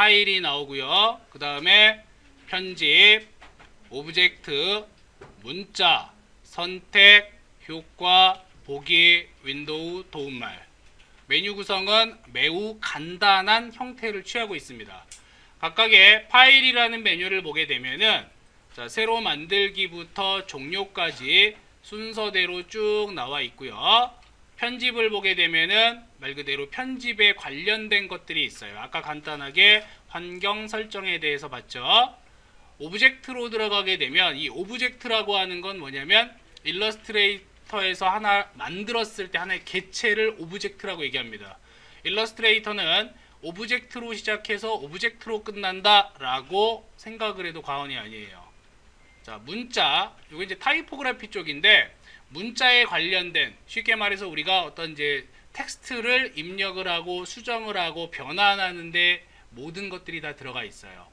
파일이 나오고요. 그 다음에 편집, 오브젝트, 문자, 선택, 효과, 보기, 윈도우, 도움말. 메뉴 구성은 매우 간단한 형태를 취하고 있습니다. 각각의 파일이라는 메뉴를 보게 되면은 자, 새로 만들기부터 종료까지 순서대로 쭉 나와 있고요. 편집을 보게 되면은 말 그대로 편집에 관련된 것들이 있어요. 아까 간단하게 환경 설정에 대해서 봤죠. 오브젝트로 들어가게 되면 이 오브젝트라고 하는 건 뭐냐면 일러스트레이터에서 하나 만들었을 때 하나의 개체를 오브젝트라고 얘기합니다. 일러스트레이터는 오브젝트로 시작해서 오브젝트로 끝난다라고 생각을 해도 과언이 아니에요. 자, 문자. 이거 이제 타이포그래피 쪽인데 문자에 관련된 쉽게 말해서 우리가 어떤 이제 텍스트를 입력을 하고 수정을 하고 변환하는데 모든 것들이 다 들어가 있어요.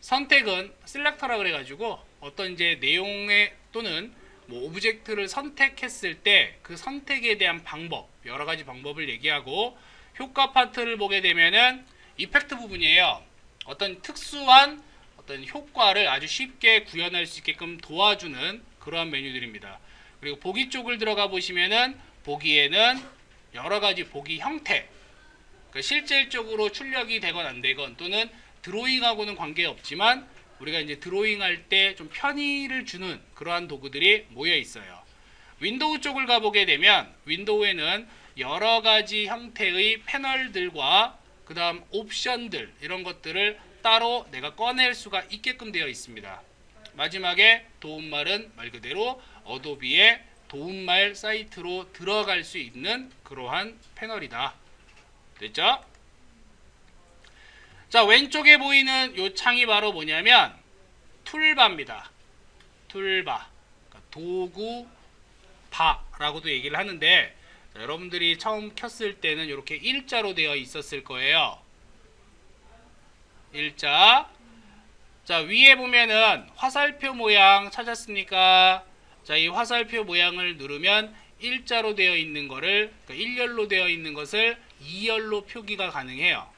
선택은 셀렉터라 그래 가지고 어떤 이제 내용에 또는 뭐 오브젝트를 선택했을 때 그 선택에 대한 방법 여러 가지 방법을 얘기하고 효과 파트를 보게 되면은 이펙트 부분이에요. 어떤 특수한 어떤 효과를 아주 쉽게 구현할 수 있게끔 도와주는 그러한 메뉴들입니다. 그리고 보기 쪽을 들어가 보시면은 보기에는 여러 가지 보기 형태 그 실질적으로 출력이 되건 안 되건 또는 드로잉하고는 관계없지만 우리가 이제 드로잉할 때 좀 편의를 주는 그러한 도구들이 모여 있어요. 윈도우 쪽을 가보게 되면 윈도우에는 여러 가지 형태의 패널들과 그 다음 옵션들 이런 것들을 따로 내가 꺼낼 수가 있게끔 되어 있습니다. 마지막에 도움말은 말 그대로 어도비의 도움말 사이트로 들어갈 수 있는 그러한 패널이다. 됐죠? 자 왼쪽에 보이는 요 창이 바로 뭐냐면 툴바입니다. 툴바 그러니까 도구 바라고도 얘기를 하는데 자, 여러분들이 처음 켰을 때는 이렇게 일자로 되어 있었을 거예요. 일자. 자 위에 보면은 화살표 모양 찾았습니까? 자 이 화살표 모양을 누르면 일자로 되어 있는 거를 그러니까 일렬로 되어 있는 것을 이열로 표기가 가능해요.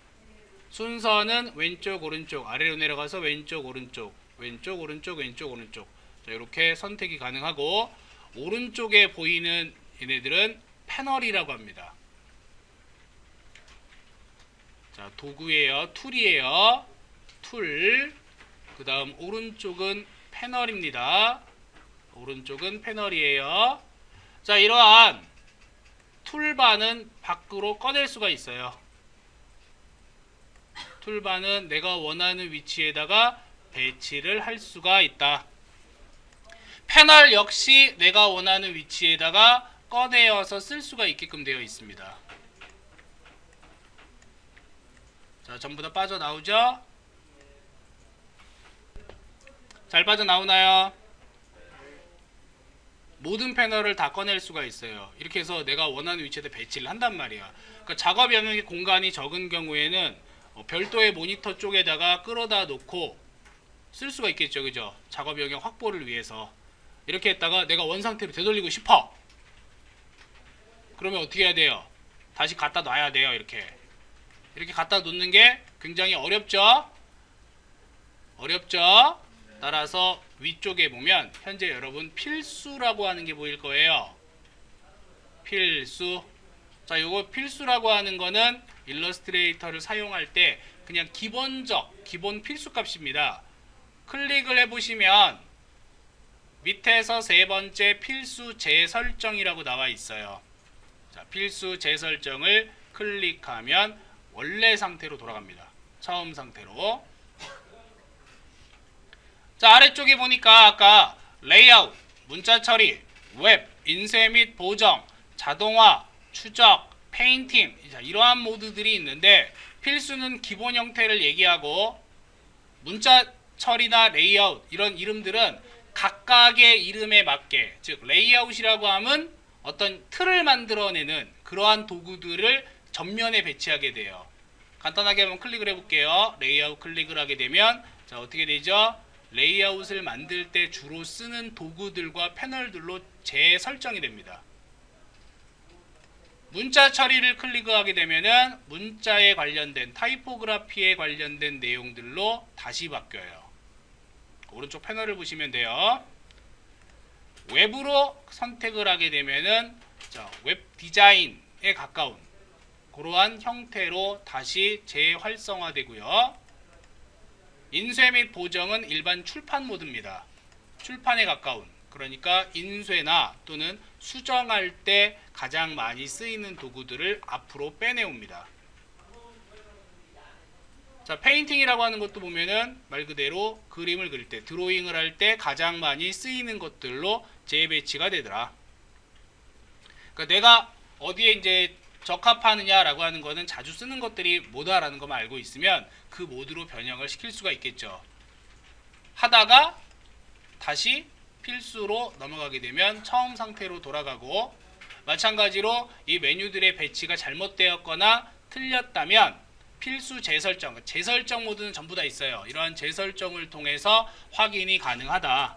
순서는 왼쪽 오른쪽 아래로 내려가서 왼쪽 오른쪽 왼쪽 오른쪽 왼쪽 오른쪽 자 이렇게 선택이 가능하고 오른쪽에 보이는 얘네들은 패널이라고 합니다. 자 도구예요 툴이에요 툴 그 다음 오른쪽은 패널입니다. 오른쪽은 패널이에요. 자 이러한 툴바는 밖으로 꺼낼 수가 있어요. 툴바는 내가 원하는 위치에다가 배치를 할 수가 있다. 패널 역시 내가 원하는 위치에다가 꺼내어서 쓸 수가 있게끔 되어 있습니다. 자, 전부 다 빠져나오죠? 잘 빠져나오나요? 모든 패널을 다 꺼낼 수가 있어요. 이렇게 해서 내가 원하는 위치에다 배치를 한단 말이야. 그러니까 작업 영역의 공간이 적은 경우에는 어, 별도의 모니터 쪽에다가 끌어다 놓고 쓸 수가 있겠죠, 그죠? 작업 영역 확보를 위해서 이렇게 했다가 내가 원 상태로 되돌리고 싶어. 그러면 어떻게 해야 돼요? 다시 갖다 놔야 돼요, 이렇게. 이렇게 갖다 놓는 게 굉장히 어렵죠? 어렵죠? 따라서 위쪽에 보면 현재 여러분 필수라고 하는 게 보일 거예요. 필수. 자, 요거 필수라고 하는 거는 일러스트레이터를 사용할 때 그냥 기본적 기본 필수 값입니다. 클릭을 해 보시면 밑에서 세 번째 필수 재설정이라고 나와 있어요. 자, 필수 재설정을 클릭하면 원래 상태로 돌아갑니다. 처음 상태로. 자, 아래쪽에 보니까 아까 레이아웃, 문자 처리, 웹, 인쇄 및 보정, 자동화, 추적, 페인팅 자, 이러한 모드들이 있는데 필수는 기본 형태를 얘기하고 문자 처리나 레이아웃 이런 이름들은 각각의 이름에 맞게 즉 레이아웃이라고 하면 어떤 틀을 만들어내는 그러한 도구들을 전면에 배치하게 돼요. 간단하게 한번 클릭을 해볼게요. 레이아웃 클릭을 하게 되면 자 어떻게 되죠? 레이아웃을 만들 때 주로 쓰는 도구들과 패널들로 재설정이 됩니다. 문자 처리를 클릭하게 되면은 문자에 관련된 타이포그라피에 관련된 내용들로 다시 바뀌어요. 오른쪽 패널을 보시면 돼요. 웹으로 선택을 하게 되면은 자, 웹 디자인에 가까운 그러한 형태로 다시 재활성화되고요. 인쇄 및 보정은 일반 출판 모드입니다. 출판에 가까운 그러니까 인쇄나 또는 수정할 때 가장 많이 쓰이는 도구들을 앞으로 빼내옵니다. 자, 페인팅이라고 하는 것도 보면은 말 그대로 그림을 그릴 때, 드로잉을 할 때 가장 많이 쓰이는 것들로 재배치가 되더라. 그러니까 내가 어디에 이제 적합하느냐라고 하는 거는 자주 쓰는 것들이 뭐다라는 것만 알고 있으면 그 모드로 변형을 시킬 수가 있겠죠. 하다가 다시 필수로 넘어가게 되면 처음 상태로 돌아가고 마찬가지로 이 메뉴들의 배치가 잘못되었거나 틀렸다면 필수 재설정, 재설정 모드는 전부 다 있어요. 이러한 재설정을 통해서 확인이 가능하다.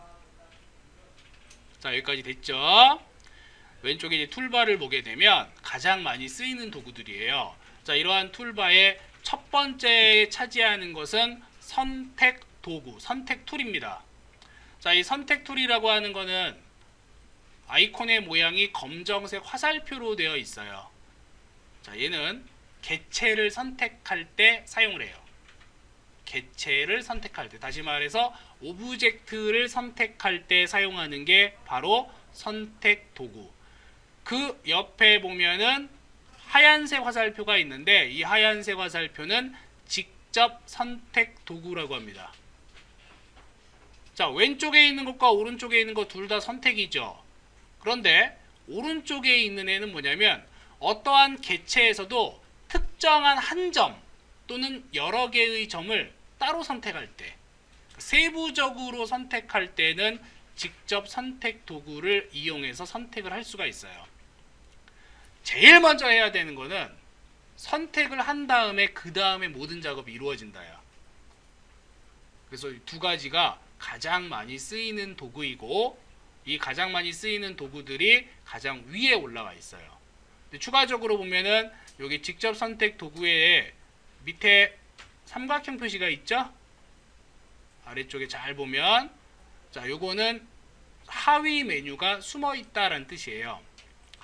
자, 여기까지 됐죠? 왼쪽에 이제 툴바를 보게 되면 가장 많이 쓰이는 도구들이에요. 자, 이러한 툴바의 첫 번째 차지하는 것은 선택 도구, 선택 툴입니다. 자, 이 선택 툴이라고 하는 거는 아이콘의 모양이 검정색 화살표로 되어 있어요. 자, 얘는 개체를 선택할 때 사용을 해요. 개체를 선택할 때, 다시 말해서 오브젝트를 선택할 때 사용하는 게 바로 선택 도구. 그 옆에 보면은 하얀색 화살표가 있는데 이 하얀색 화살표는 직접 선택 도구라고 합니다. 자, 왼쪽에 있는 것과 오른쪽에 있는 것 둘 다 선택이죠. 그런데 오른쪽에 있는 애는 뭐냐면 어떠한 개체에서도 특정한 한 점 또는 여러 개의 점을 따로 선택할 때 세부적으로 선택할 때는 직접 선택 도구를 이용해서 선택을 할 수가 있어요. 제일 먼저 해야 되는 거는 선택을 한 다음에 그 다음에 모든 작업이 이루어진다야. 그래서 이두 가지가 가장 많이 쓰이는 도구이고 이 가장 많이 쓰이는 도구들이 가장 위에 올라가 있어요. 추가적으로 보면은 여기 직접 선택 도구에 밑에 삼각형 표시가 있죠? 아래쪽에 잘 보면 자, 요거는 하위 메뉴가 숨어 있다라는 뜻이에요.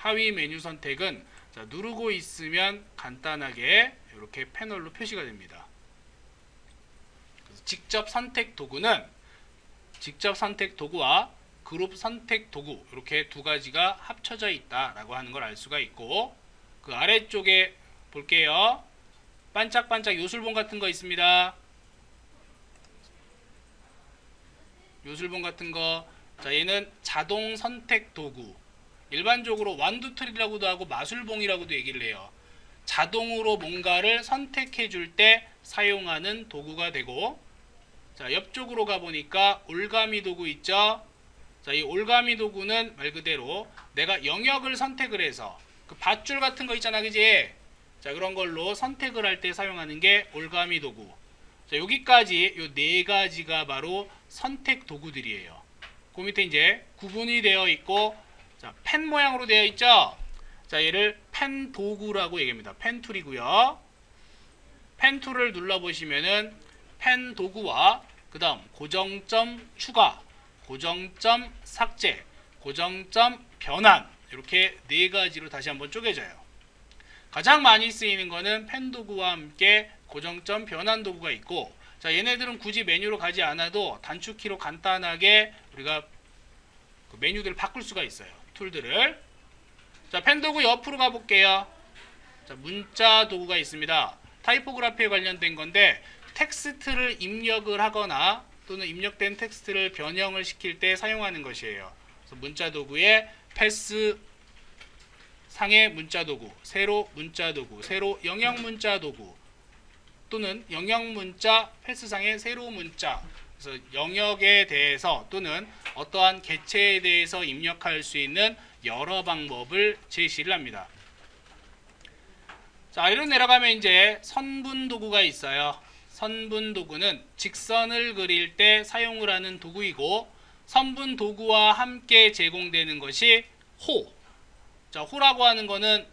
하위 메뉴 선택은 자, 누르고 있으면 간단하게 이렇게 패널로 표시가 됩니다. 직접 선택 도구는 직접 선택 도구와 그룹 선택 도구 이렇게 두 가지가 합쳐져 있다라고 하는 걸 알 수가 있고 그 아래쪽에 볼게요. 반짝반짝 요술봉 같은 거 있습니다. 요술봉 같은 거. 자, 얘는 자동 선택 도구. 일반적으로 완두틀이라고도 하고 마술봉이라고도 얘기를 해요. 자동으로 뭔가를 선택해 줄 때 사용하는 도구가 되고 자, 옆쪽으로 가 보니까 올가미 도구 있죠? 자, 이 올가미 도구는 말 그대로 내가 영역을 선택을 해서 그 밧줄 같은 거 있잖아. 그지? 자, 그런 걸로 선택을 할 때 사용하는 게 올가미 도구. 자, 여기까지 요 네 가지가 바로 선택 도구들이에요. 그 밑에 이제 구분이 되어 있고 자, 펜 모양으로 되어 있죠? 자, 얘를 펜 도구라고 얘기합니다. 펜 툴이고요. 펜 툴을 눌러 보시면은 펜 도구와 그다음 고정점 추가, 고정점 삭제, 고정점 변환 이렇게 네 가지로 다시 한번 쪼개져요. 가장 많이 쓰이는 거는 펜 도구와 함께 고정점 변환 도구가 있고 자 얘네들은 굳이 메뉴로 가지 않아도 단축키로 간단하게 우리가 그 메뉴들을 바꿀 수가 있어요. 툴들을 자 펜 도구 옆으로 가볼게요. 자 문자 도구가 있습니다. 타이포그라피에 관련된 건데 텍스트를 입력을 하거나 또는 입력된 텍스트를 변형을 시킬 때 사용하는 것이에요. 문자 도구에 패스 상의 문자 도구, 세로 문자 도구, 세로 영역 문자 도구 또는 영역 문자 패스상의 세로 문자 그래서 영역에 대해서 또는 어떠한 개체에 대해서 입력할 수 있는 여러 방법을 제시를 합니다. 자, 이런 내려가면 이제 선분 도구가 있어요. 선분 도구는 직선을 그릴 때 사용을 하는 도구이고 선분 도구와 함께 제공되는 것이 호. 자, 호라고 하는 거는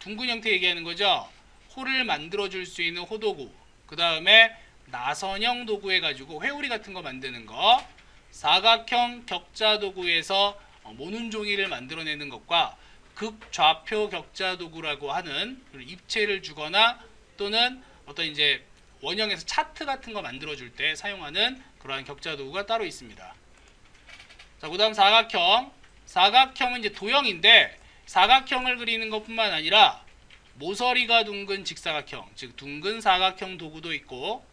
둥근 형태 얘기하는 거죠. 호를 만들어 줄 수 있는 호도구. 그 다음에 나선형 도구 해가지고 회오리 같은 거 만드는 거. 사각형 격자 도구에서 어, 모눈 종이를 만들어내는 것과 극좌표 격자 도구라고 하는 입체를 주거나 또는 어떤 이제 원형에서 차트 같은 거 만들어 줄 때 사용하는 그러한 격자 도구가 따로 있습니다. 자, 그 다음 사각형. 사각형은 이제 도형인데 사각형을 그리는 것뿐만 아니라 모서리가 둥근 직사각형, 즉 둥근 사각형 도구도 있고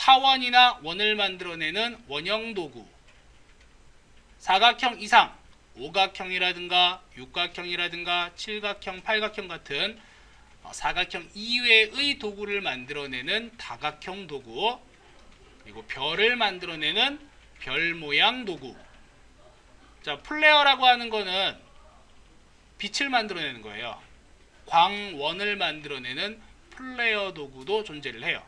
타원이나 원을 만들어내는 원형 도구, 사각형 이상, 오각형이라든가 육각형이라든가 칠각형, 팔각형 같은 어, 사각형 이외의 도구를 만들어내는 다각형 도구, 그리고 별을 만들어내는 별 모양 도구. 자, 플레어라고 하는 거는 빛을 만들어내는 거예요. 광원을 만들어내는 플레어 도구도 존재를 해요.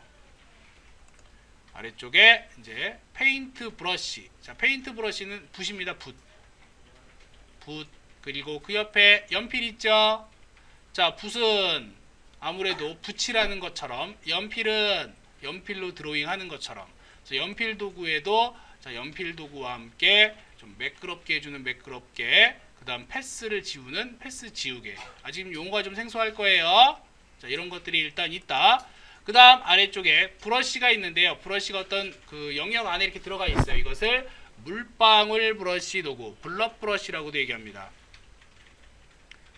아래쪽에 이제 페인트 브러쉬. 자, 페인트 브러쉬는 붓입니다. 붓. 붓. 그리고 그 옆에 연필 있죠? 자, 붓은 아무래도 붓이라는 것처럼 연필은 연필로 드로잉 하는 것처럼 자, 연필 도구에도 자, 연필 도구와 함께 좀 매끄럽게 해주는 매끄럽게 그 다음 패스를 지우는 패스 지우개 아 지금 용어가 좀 생소할 거예요 자 이런 것들이 일단 있다 그 다음 아래쪽에 브러쉬가 있는데요. 브러쉬가 어떤 그 영역 안에 이렇게 들어가 있어요. 이것을 물방울 브러쉬 도구 블럭 브러쉬라고도 얘기합니다.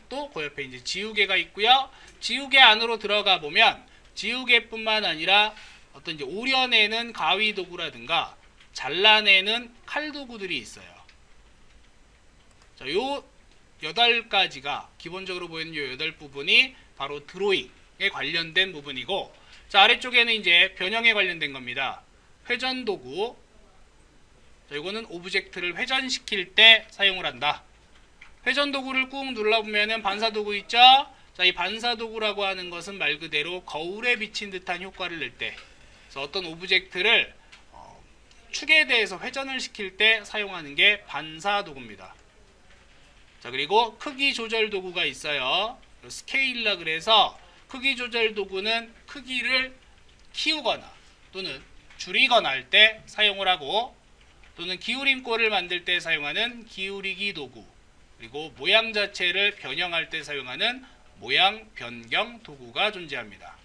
또 그 옆에 이제 지우개가 있고요. 지우개 안으로 들어가 보면 지우개뿐만 아니라 어떤 이제 오려내는 가위 도구라든가 잘라내는 칼 도구들이 있어요. 자, 요 여덟 가지가 기본적으로 보이는 요 여덟 부분이 바로 드로잉에 관련된 부분이고, 자 아래쪽에는 이제 변형에 관련된 겁니다. 회전 도구. 자, 이거는 오브젝트를 회전시킬 때 사용을 한다. 회전 도구를 꾹 눌러보면은 반사 도구 있죠? 자, 이 반사 도구라고 하는 것은 말 그대로 거울에 비친 듯한 효과를 낼 때, 그래서 어떤 오브젝트를 어, 축에 대해서 회전을 시킬 때 사용하는 게 반사 도구입니다. 자, 그리고 크기 조절 도구가 있어요. 스케일라 그래서 크기 조절 도구는 크기를 키우거나 또는 줄이거나 할 때 사용을 하고 또는 기울임꼴을 만들 때 사용하는 기울이기 도구 그리고 모양 자체를 변형할 때 사용하는 모양 변경 도구가 존재합니다.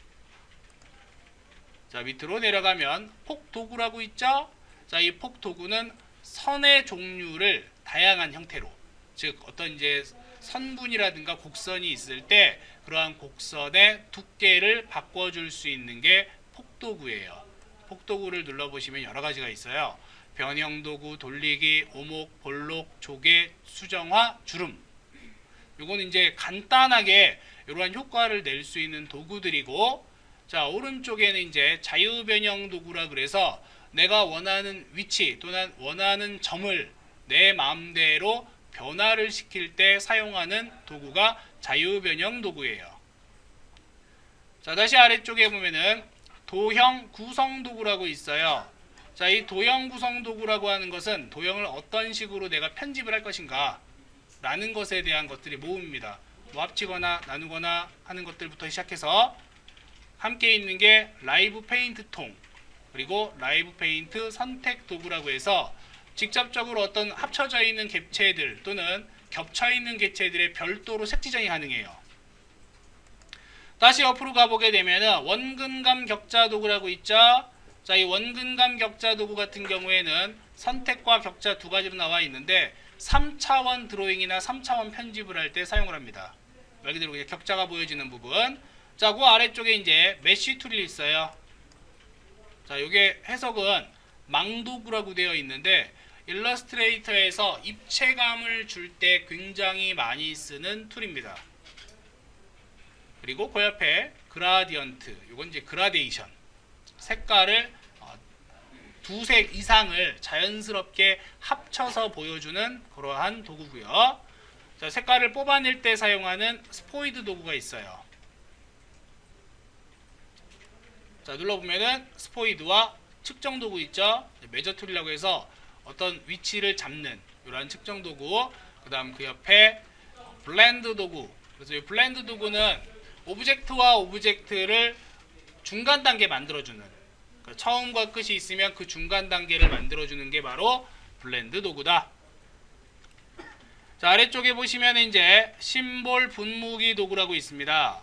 자 밑으로 내려가면 폭 도구라고 있죠. 자이 폭 도구는 선의 종류를 다양한 형태로 즉 어떤 이제 선분이라든가 곡선이 있을 때 그러한 곡선의 두께를 바꿔줄 수 있는 게 폭도구예요. 폭도구를 눌러보시면 여러 가지가 있어요. 변형도구, 돌리기, 오목, 볼록, 조개, 수정화, 주름. 요거는 이제 간단하게 이러한 효과를 낼 수 있는 도구들이고 자 오른쪽에는 이제 자유 변형 도구라 그래서 내가 원하는 위치 또는 원하는 점을 내 마음대로 변화를 시킬 때 사용하는 도구가 자유 변형 도구예요. 자 다시 아래쪽에 보면은 도형 구성 도구라고 있어요. 자 이 도형 구성 도구라고 하는 것은 도형을 어떤 식으로 내가 편집을 할 것인가 라는 것에 대한 것들이 모음입니다. 뭐 합치거나 나누거나 하는 것들부터 시작해서 함께 있는 게 라이브 페인트 통 그리고 라이브 페인트 선택 도구라고 해서 직접적으로 어떤 합쳐져 있는 객체들 또는 겹쳐 있는 객체들의 별도로 색지정이 가능해요. 다시 옆으로 가보게 되면 원근감 격자 도구라고 있죠. 자, 이 원근감 격자 도구 같은 경우에는 선택과 격자 두 가지로 나와 있는데 3차원 드로잉이나 3차원 편집을 할 때 사용을 합니다. 말 그대로 그냥 격자가 보여지는 부분. 자, 그 아래쪽에 이제 메쉬 툴이 있어요. 자, 이게 해석은 망도구라고 되어 있는데 일러스트레이터에서 입체감을 줄 때 굉장히 많이 쓰는 툴입니다. 그리고 그 옆에 그라디언트, 이건 이제 그라데이션. 색깔을 어, 두색 이상을 자연스럽게 합쳐서 보여주는 그러한 도구고요. 자, 색깔을 뽑아낼 때 사용하는 스포이드 도구가 있어요. 자, 눌러보면은 스포이드와 측정 도구 있죠? 메저 툴이라고 해서 어떤 위치를 잡는 이러한 측정 도구, 그 다음 그 옆에 블렌드 도구. 그래서 이 블렌드 도구는 오브젝트와 오브젝트를 중간 단계 만들어주는 그러니까 처음과 끝이 있으면 그 중간 단계를 만들어주는 게 바로 블렌드 도구다. 자 아래쪽에 보시면 이제 심볼 분무기 도구라고 있습니다.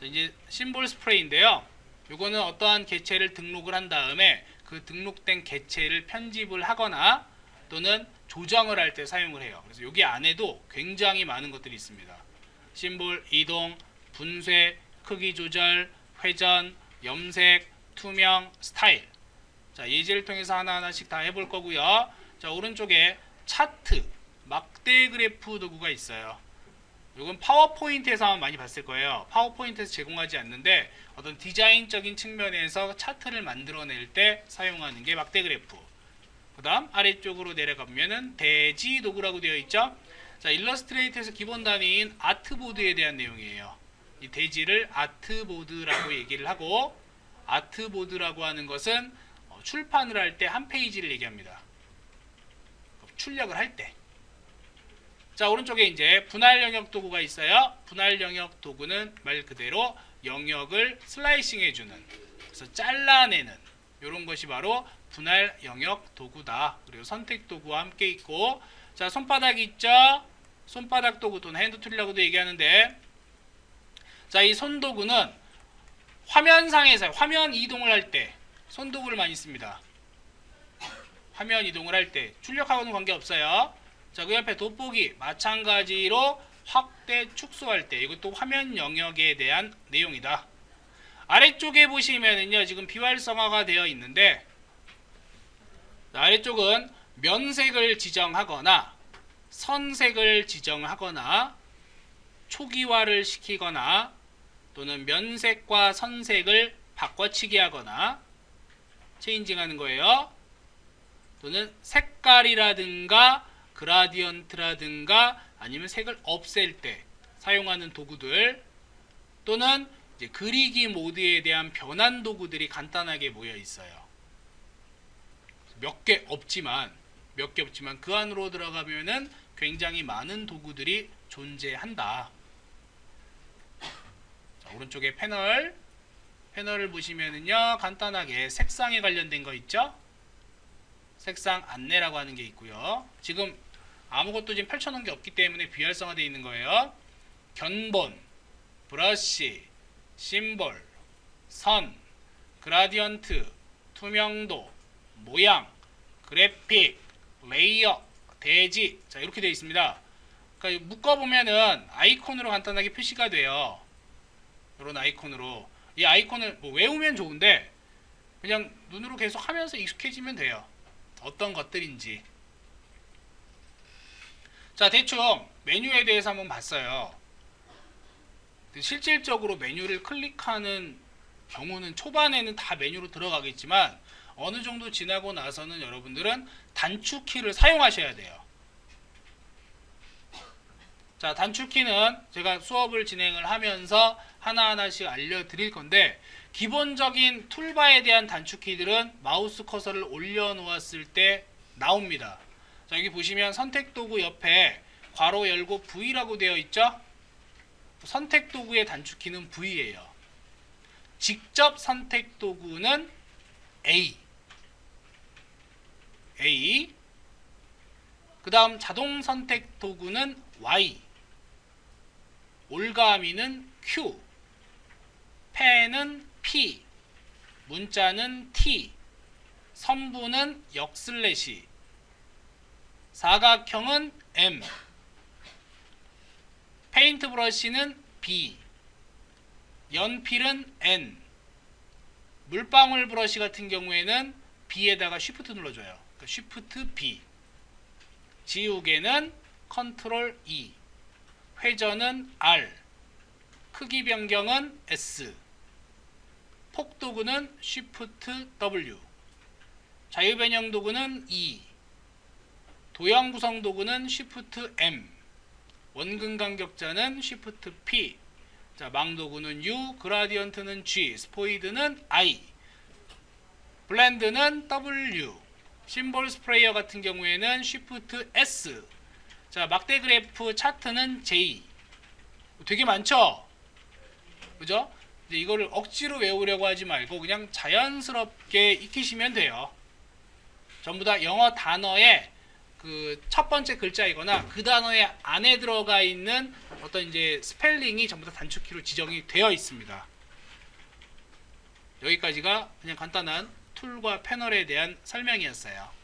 자, 이제 심볼 스프레이인데요. 이거는 어떠한 개체를 등록을 한 다음에 그 등록된 개체를 편집을 하거나 또는 조정을 할 때 사용을 해요. 그래서 여기 안에도 굉장히 많은 것들이 있습니다. 심볼 이동, 분쇄, 크기 조절, 회전, 염색, 투명, 스타일. 자, 예제를 통해서 하나하나씩 다 해볼 거고요. 자, 오른쪽에 차트, 막대 그래프 도구가 있어요. 이건 파워포인트에서 많이 봤을 거예요. 파워포인트에서 제공하지 않는데 어떤 디자인적인 측면에서 차트를 만들어낼 때 사용하는 게 막대 그래프. 그 다음 아래쪽으로 내려가면은 대지 도구라고 되어 있죠. 자, 일러스트레이트에서 기본 단위인 아트보드에 대한 내용이에요. 이 대지를 아트보드라고 얘기를 하고 아트보드라고 하는 것은 어, 출판을 할 때 한 페이지를 얘기합니다. 출력을 할 때. 자, 오른쪽에 이제 분할 영역 도구가 있어요. 분할 영역 도구는 말 그대로 영역을 슬라이싱 해주는, 그래서 잘라내는 이런 것이 바로 분할 영역 도구다. 그리고 선택 도구와 함께 있고, 자, 손바닥 있죠? 손바닥 도구 또는 핸드 툴이라고도 얘기하는데, 자, 이 손도구는 화면상에서 화면 이동을 할 때 손도구를 많이 씁니다. 화면 이동을 할 때 출력하고는 관계 없어요. 자, 그 옆에 돋보기 마찬가지로 확대 축소할 때 이것도 화면 영역에 대한 내용이다. 아래쪽에 보시면은요 지금 비활성화가 되어 있는데 자, 아래쪽은 면색을 지정하거나 선색을 지정하거나 초기화를 시키거나 또는 면색과 선색을 바꿔치기 하거나 체인징하는 거예요. 또는 색깔이라든가 그라디언트라든가 아니면 색을 없앨 때 사용하는 도구들 또는 이제 그리기 모드에 대한 변환 도구들이 간단하게 모여 있어요. 몇 개 없지만 몇 개 없지만 그 안으로 들어가면은 굉장히 많은 도구들이 존재한다. 자, 오른쪽에 패널 패널을 보시면은요 간단하게 색상에 관련된 거 있죠? 색상 안내라고 하는 게 있고요. 지금 아무것도 지금 펼쳐놓은 게 없기 때문에 비활성화되어 있는 거예요. 견본, 브러쉬, 심볼, 선, 그라디언트, 투명도, 모양, 그래픽, 레이어, 대지 자 이렇게 되어 있습니다. 그러니까 묶어보면은 아이콘으로 간단하게 표시가 돼요. 이런 아이콘으로 이 아이콘을 뭐 외우면 좋은데 그냥 눈으로 계속 하면서 익숙해지면 돼요. 어떤 것들인지. 자, 대충 메뉴에 대해서 한번 봤어요. 실질적으로 메뉴를 클릭하는 경우는 초반에는 다 메뉴로 들어가겠지만 어느 정도 지나고 나서는 여러분들은 단축키를 사용하셔야 돼요. 자, 단축키는 제가 수업을 진행을 하면서 하나하나씩 알려드릴 건데 기본적인 툴바에 대한 단축키들은 마우스 커서를 올려놓았을 때 나옵니다. 자, 여기 보시면 선택 도구 옆에 괄호 열고 V라고 되어 있죠? 선택 도구의 단축키는 V예요. 직접 선택 도구는 A. A. 그 다음 자동 선택 도구는 Y. 올가미는 Q. 펜은 P. 문자는 T. 선부는 역슬래시. 사각형은 M. 페인트 브러쉬는 B. 연필은 N. 물방울 브러쉬 같은 경우에는 B에다가 쉬프트 눌러줘요. 그러니까 쉬프트 B. 지우개는 컨트롤 E. 회전은 R. 크기 변경은 S. 폭도구는 쉬프트 W. 자유 변형 도구는 E. 도형 구성 도구는 쉬프트 M. 원근 간격자는 쉬프트 P. 자, 망도구는 U, 그라디언트는 G, 스포이드는 I. 블렌드는 W. 심볼 스프레이어 같은 경우에는 쉬프트 S. 자, 막대 그래프 차트는 J. 되게 많죠? 그죠? 이제 이거를 억지로 외우려고 하지 말고 그냥 자연스럽게 익히시면 돼요. 전부 다 영어 단어의 그 첫 번째 글자이거나 그 단어의 안에 들어가 있는 어떤 이제 스펠링이 전부 다 단축키로 지정이 되어 있습니다. 여기까지가 그냥 간단한 툴과 패널에 대한 설명이었어요.